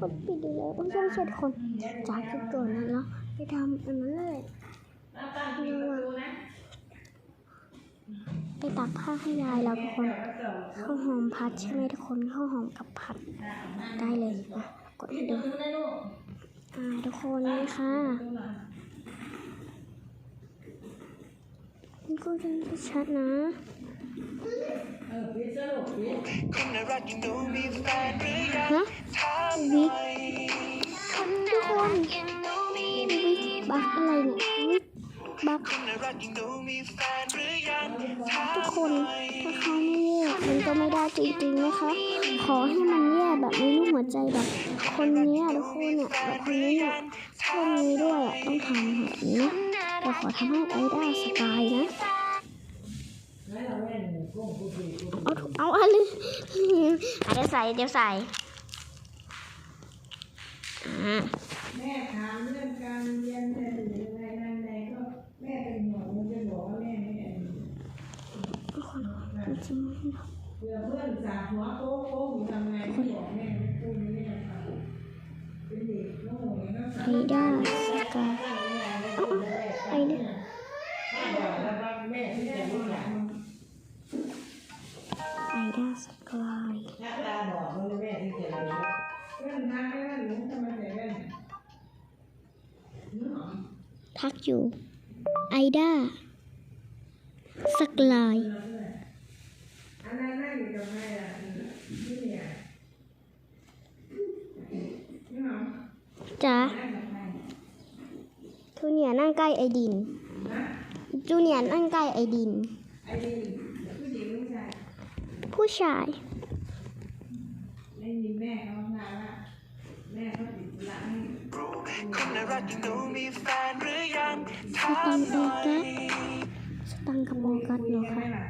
กดปิดอีกแล้วไม่ใช่ไม่ใช่ทุกคนจากคลิปก่อนนั้นแล้วไปทำอันนั้นเลยไปตักผ้าให้ยายเราทุกคนข้าวหอมพัดใช่ไหมทุกคนข้าวหอมกับผัดได้เลยนะกดดูอ่าทุกคนนี่ค่ะมันก็จะชัดนะ คนน่ารักยังดูมีแฟนหรือยังฮะถามวิกหน่อยทุกคนวิบักอะไรเนี่ยวิบักคนทุกคนถ้าเขาไม่แย่มันก็ไม่ได้จริงๆนะคะ ขอให้มันแย่แบบมีรูปหัวใจแบบคนนี้ทุกคนเนี่ยแบบคนนี้เนี่ยช่วงนี้ด้วยอะต้องทำแบบนี้แต่ขอทำให้ไอด้าสกายนะ เอาเอาอะไรอะเดี๋ยวใส่เดี๋ยวใส่แม่ถามเรื่องการเรียนแม่เป็นยังไงนั่นแม่ก็แม่เป็นห่วงมันจะบอกว่าแม่ไม่ได้ทุกคนเผื่อเพื่อนสาหัวโค้งโค้งอยู่ทำไงไม่บอกแม่ไม่พูดไม่ได้เป็นเด็กโง่อย่างนั้นไอด้าสกายไอด้าแม่ที่จะรู้หลาน ทักอยู่ ไอด้าสักับใครอะนี่เนี่ยจ้าจูเนียนั่งใกล้ไอดินจูเนียนั่งใกล้ไอดิน ผู้ชายผู้ชายได้ยินแม่เขามาว่าแม่เขาติดธุระให้ คนน่ารักยังดูมีแฟนหรือยังสถาตัมงหน่อยค์กัสสตังค์กับโบกัสคุยเนาะกันไหมค่ะล่ะ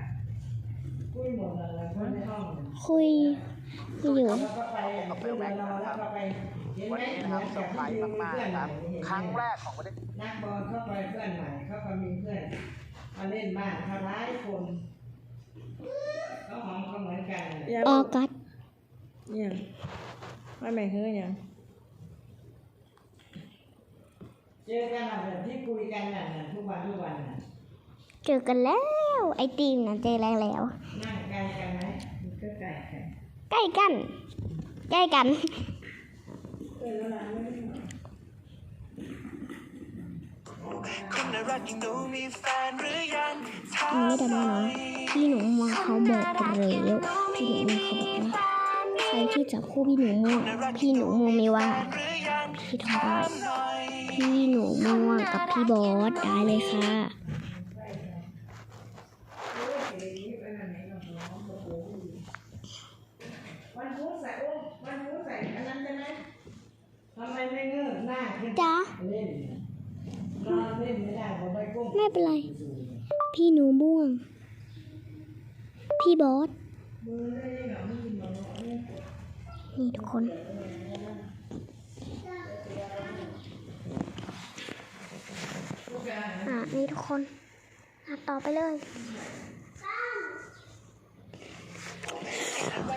คุยหมดเลยคนในห้องคุยอยู่แล้วก็ไปเพื่อนรอแล้วก็ไปเห็นไหมวันนี้นะครับเซอร์ไพรส์มากๆครับครั้งแรกของประเทศนักบอลเข้าไปเพื่อนใหม่เขาก็มีเพื่อนมาเล่นบ้านเขาร้ายคนก็หอมเขาเหมือนกันเลยออกัสยังไม่ไม่เฮ้ยยัง เจอกันแบบที่คุยกันน่ะทุกวันทุกวันน่ะเจอกันแล้ว ไอติมนะเจอแล้วแล้วนั่งไกลกันไหมมันก็ไกลกันใกล้กัน ใกล้กันคนน่ารักยังดูมีแฟนหรือยังถาอันมนี้ดำหน่น้อยำพี่หนูมองเขาบอกแล้วพี่หนูมองเขาบอกว่าใครที่จับคู่พี่หนูม่วงพี่หนูม่วงไม่ว่าหรือยังพี่ทำได้หน่อย พี่หนูม่วงกับพี่บอสได้เลยค่ะ จ้าไม่เป็นไร พี่หนูม่วง พี่บอส นี่ทุกคน อะนี่ทุกคนอะต่อไปเลยมี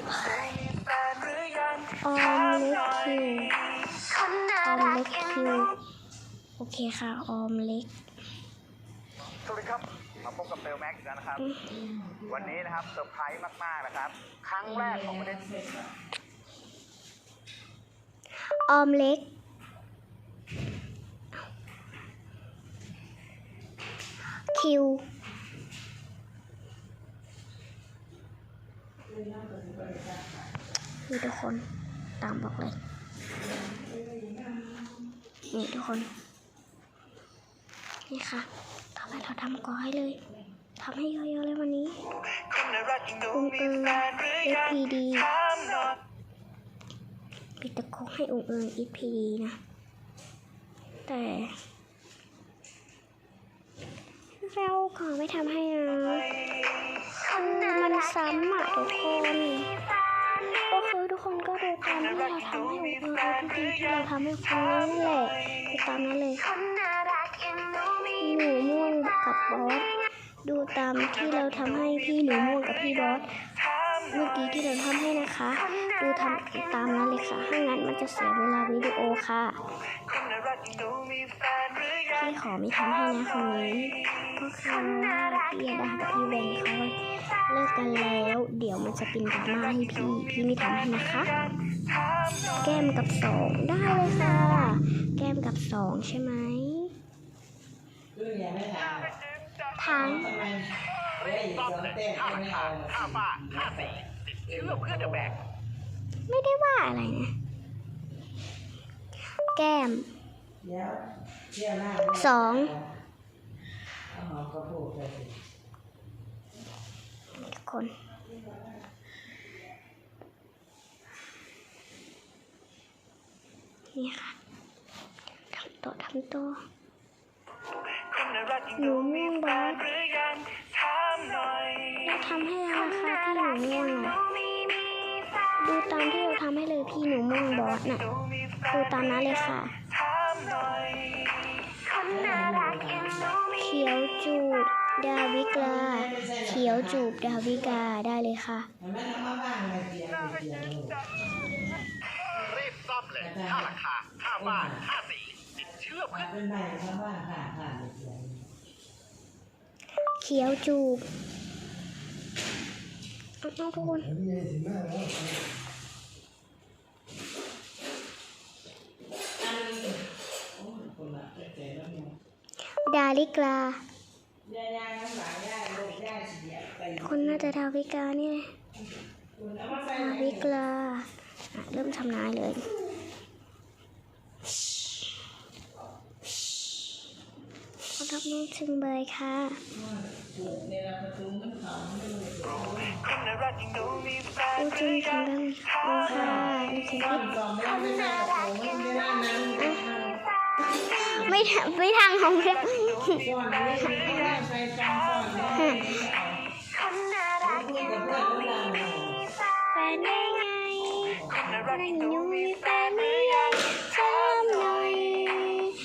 แฟนหรือยังออมเล็กคิวออมเล็กคิวโอเคค่ะออมเล็กสวัสดีครับ มาพบกับเบลแม็กซ์อีกแล้วนะครับ วันนี้นะครับเซอร์ไพรส์มาก ๆ นะครับ ครั้งแรกของประเทศออมเล็ก คิว นี่ทุกคนตามบอกเลย นี่ทุกคน นี่ค่ะ ต่อไปเราทำก้อยเลยทำให้เยอะๆเลยวันนี้อุ่งเอิงแฟนหรือยัง FPD ปิดตะโคกให้องเอิง EPD นะ แต่ เราขอไม่ทำให้นะคือมันซ้ำอะทุกคนก็คือทุกคนก็ดูตามที่เราทำให้องค์เอิง EPD ที่เราทำให้คนนั่นแหละดูตามนั้นเลยหนูม่วงกับบอสดูตามที่เราทำให้พี่หนูม่วงกับพี่บอสถามเมื่อกี้ที่เราทำให้นะคะ ดูทำตามนั้นเลยค่ะถ้างั้นมันจะจะเสียเวลาวิดีโอค่ะ คนน่ารักอย่างหนูมีแฟนหรือยังพี่ขอไม่ทำให้นะคนนี้ก็คือพี่ยาดากับพี่เบนเขาเลิกกันแล้ว เดี๋ยวมันจะเป็นดราม่าให้พี่ พี่ไม่ทำให้นะคะ แก้มกับสองได้เลยค่ะ แก้มกับสองใช่ไหมทางทำไมเฮ้งไม่ได้ว่าอะไรนะ แก้ม สองคนนี่ค่ะทำตัวทำตัวคนน่ารักอย่างหนูมีแฟนหรือยังถามหน่อยเราทำให้แล้วนะคะพี่หนูม่วงอ่ดูตามที่เราทำให้เลยพี่หนูม่วงบอสน่ะหนูมีแฟดูตามนั้นเลยค่ะ ดาวิกา เขียวจูบดาวิกาได้เลยค่ะมันไม่ทำมาบ้างเลยเสียงเสียงลูกรีบซ่อมเลยค่าราคาค่าบ้านค่าสีติดเชื่อเพื่อเป็นใบทำบ้างค่ะค่ะเสียงเขียวจูบเอาเอาทุกคนคนละเจ๊แล้วเนี่ยดาลิกาย่าย่าน้ำหลายย่าลูกย่าเสียไป คนน่าจะดาวิกานี่แหละคุณเอามาใส่ดาวิกาอะเริ่มทำนายเลยขอรับน้องถึงเบยค่ะในราประตูมันเขาไม่รู้คนน่ารักอย่างหนูมีแฟนดูหจรืริงอถึยังงเรื่องโอ้ค่ะดูถึงซ่อที่มซ่อมไม่ไม่ได้ประตูมันไม่ได้นั้นไม่ทางไม่ทางของเรื่องก่อนนี้ไม่ได้ไปฟังก่อนเลยคน นได้ไงคนน่ารักนั่อย่างหนูมีแฟแฟนนหรือยังงถามหน่อย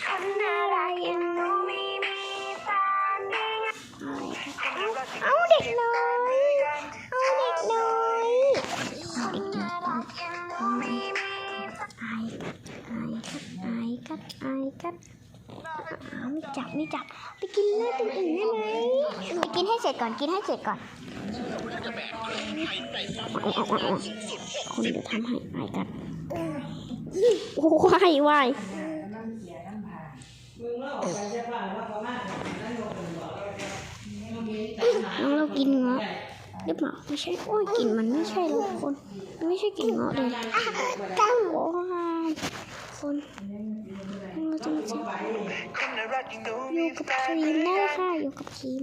คนน่ารักอย่างหนูมีมีแฟนได้ไงเอาเด็กน้อยเอาเด็กน้อยเอาเด็กน้อยเอาไอกัดไอกัดไอกัดไอกัดอ้าวไม่จับไม่จับ ไปกินเลือดตัวอื่นได้ไหมไปกินให้เสร็จก่อน กินให้เสร็จก่อน คนเดี๋ยวทำให้ไอกัดโอ้วายวายมึงเล่าไปใช่ป่ะว่าประมาณนั้นโดนบอกเรามีน้องเรากินเงาะหรือเปล่าไม่ใช่โอ้ยกลิ่นมันไม่ใช่แล้วทุกคนไม่ใช่กลิ่นเงาะเลยตั้งโอ้ยคนเราจะมาจับคนน่ารักออยู่กับแฟคนรีมได้ค่ะอยู่กับครีม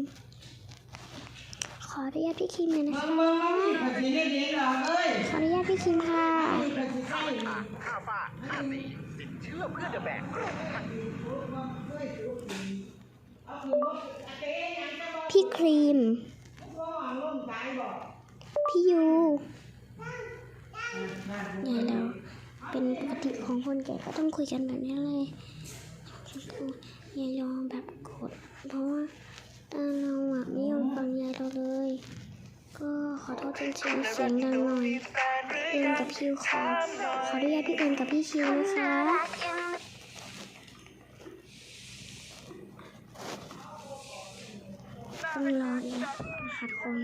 ขออนุญาตพี่ครีมเลยนะมึงคะมึงมึงมีภาษีได้ดีเหรอเอ้ยขออนุญาตพี่ครีมค่ะมีภาษีใช่ค่าฟ้าค่าสีติดเชื่อเพื่อเดอะแบกเอาคือว่าเจ๊ยังจะบอกพี่ครีมว่าล่มตายบอกพี่ยูนั่นไงแล้วเป็นปกติของคนแก่ก็ต้องคุยกันแบบนี้เลยคืออย่ายอมแบบกดเพราะว่าตาเราอะไม่ยอมฟังยายเราเลย ก็ ขอโทษจริงเสียงดังหน่อยเอิญยังกับคิวขอขออนุญาตพี่เอิญกับพี่คิวนะคะต้องรออีกนะคะทุกคน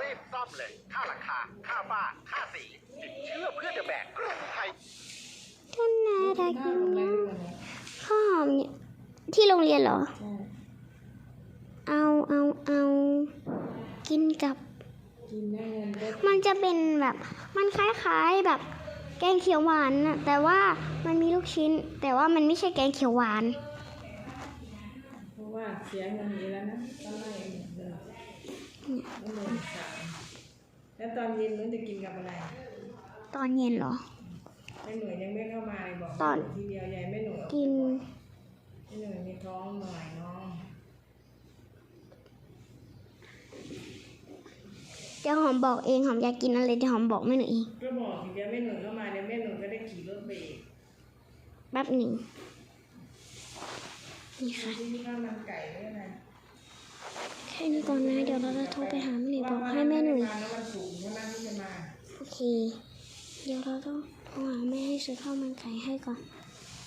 รีบซ่อมเลยค่าราคาค่าบ้านค่าสีติดเชื่อเพื่อเดอะแบกกรุงไทยท่านนารักยิ่งนะข้าวหอมเนี่ยที่โรงเรียนเหรอ เอาเอาเอากินกับ กินได้เงินได้มันจะเป็นแบบ มันคล้ายๆแบบแกงเขียวหวานน่ะแต่ว่ามันมีลูกชิ้น แต่ว่ามันไม่ใช่แกงเขียวหวาน เพราะว่าเสียเงินนี้แล้วนะต้องไล่เดินไม่หมื่นสามแล้วตอนเย็นนู้นจะกินกับอะไรตอนเย็นเหรอไม่หน่วยยังไม่เข้ามาเลยบอกตอน ทีเดียวยายไม่หน่วยกินไม่หน่วยมีท้องหน่อยน้อง เดี๋ยว หอมบอกเองหอมอยากกินอะไรเดี๋ยวหอมบอกแม่หนูเองก็บอกทีเดียวไม่หน่วยเข้ามาเดี๋ยวแม่หน่วยก็ได้ขี่รถไปอีกแป๊บหนึ่งนี่ค่ะที่ข้าวมันไก่ด้วยนะแค่นี้ก่อนนะเดี๋ยวเราจะโทรไปหาแม่หนูบอกให้แม่หนูว่าวันแล้ววันศุกร์ใช่ไหมที่จะมาโอเค เดี๋ยวเราต้องโทรหาแม่ให้ซื้อข้าวมันไก่ให้ก่อน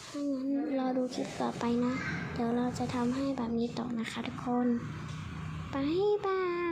ถ้างั้นรอดูคลิปต่อไปนะ เดี๋ยวเราจะทำให้แบบนี้ต่อนะคะทุกคนบ๊ายบาย